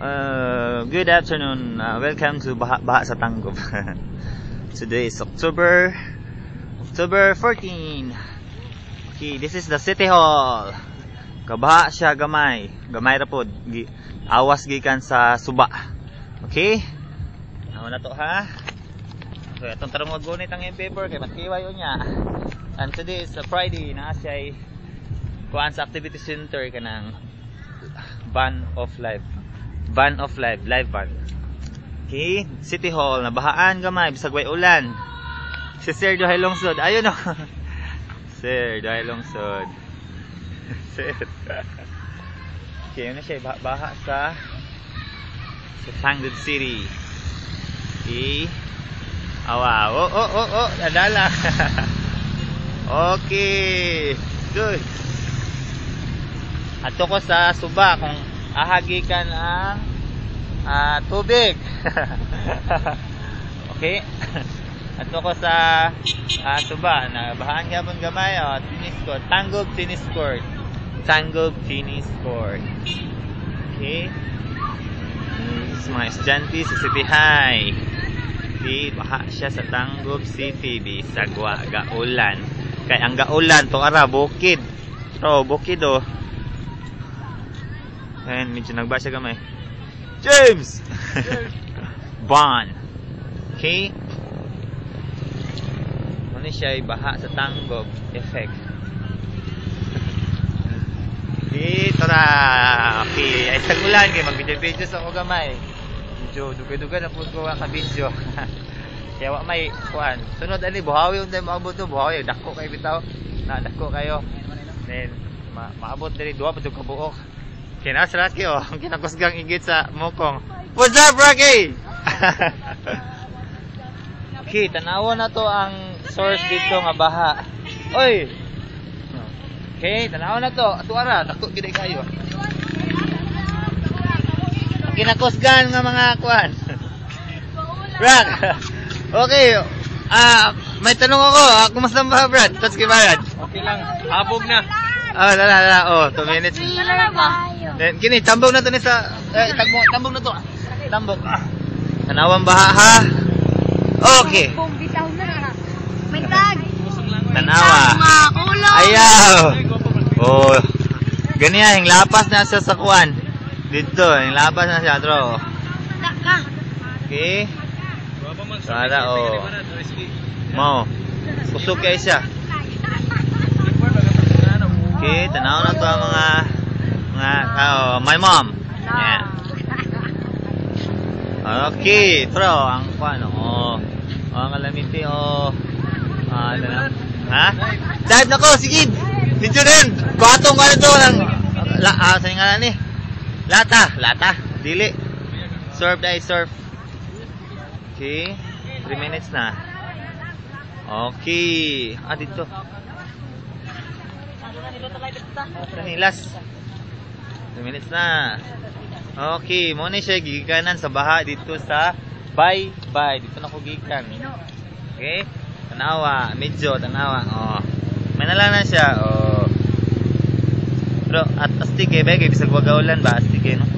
Uh, good afternoon. Uh, welcome to Baha, Baha sa Tanggop. Today is October October 14. Okay, this is the City Hall. Kabaha siya gamay. Gamay ra pod. Gi, awas gikan sa suba. Okay? Amo na to ha. So itong tarong magunit ang paper kay matiway niya. And today is a Friday na siya ay kuan sa activity center kanang van of life. Van of life, live van. Okay, City Hall, nabahaan gamay bisag way ulan. Si Sir Duhay Longsod, ayun oh. Sir Duhay Longsod. Sir. okay, yun na siya, bah- baha sa sa Tangled City. Okay. Awa, oh, oh, oh, oh, nadala. okay. Good. Ato ko sa suba kung ahagikan ang ah, tubig. okay? Ato ko sa ah, suba na bahaan gyapon gamay oh, tennis court, Tangob Tennis Court. Tangob Tennis Court. Okay? Is mga estudyante sa City High. Di baha siya sa Tangob City bisag wa gaulan. Kay ang gaulan to ara bukid. Oh, bukid oh. Ayan, medyo nagba siya gamay. James! Bon. Okay? Ano siya ay baha sa Tangob effect. Dito na. Okay. Ay sa ulan kay mag-video sa ako gamay. Medyo dugay-dugay na po ko ka video. Kaya wa may kuan. Sunod ani buhawi unday maabot to buhawi dako kay bitaw. Na dako kayo. Then ma maabot diri duha pa ka buok. Kina sa Rocky oh, ang kinakusgang igit sa mukong. What's up, Rocky? okay, tanawa na to ang source dito nga baha. Oy! Okay, tanawa na to. Ato ara, dako gid kayo. Ang kinakusgan nga mga kuan. Brad. okay. Ah, may tanong ako. Ah, kumusta ba, Brad? Tots kay Brad. Okay lang. Habog na. Ah, lala, lala. Oh, 2 minutes. Pila ba? Then, kini, tambog na to ni sa, eh, tambog, tambog na to. Tambog. Ah. Tanawang baha, ha? Okay. Kung bitaw na. May tag. Tanawa. Ayaw. Oh. Ganyan, yung lapas na siya sa kuwan. Dito, yung lapas na siya. Ka. Okay. Sana, oh. Mo. Kusog kayo siya. Okay, tanaw na to ang mga, mga, oh, my mom. Yeah. Okay, bro, ang kuwan, oh. Oh, ang kalamiti, oh. Ah, ano na? Ha? Dive na ko, sige! Dito rin! Kuhatong ka na to ng... La, ah, saan nga ni? Lata, lata. Dili. Surf dahil surf. Okay. 3 minutes na. Okay. Ah, dito. Sa nilas. 2 minutes na. Okay, mo ni siya gigikanan sa baha dito sa Bye Bye. Dito na ko gikan. Okay? Tanawa, medyo tanawa. Oh. May nalang na siya. Oh. Pero at astig eh, bagay bisag wagaulan ba astig eh, no?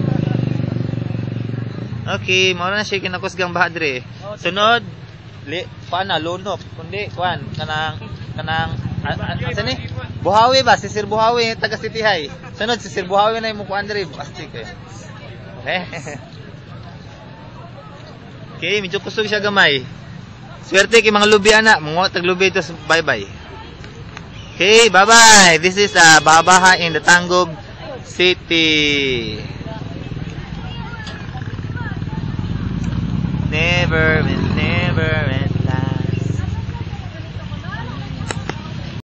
Okay, mo na siya kinakusgang baha dire. Sunod, li, paana lunok kundi kuan kanang kanang asa ni? Buhawi ba? Si Sir Buhawi taga City High. Sunod si Sir Buhawi na imo kuan dire, astig eh. Okay. okay, medyo kusog siya gamay. Swerte kay mga lubi ana, mga tag lubi ito bye bye. Okay, bye bye. This is uh, Babaha in the Tangob City. Never been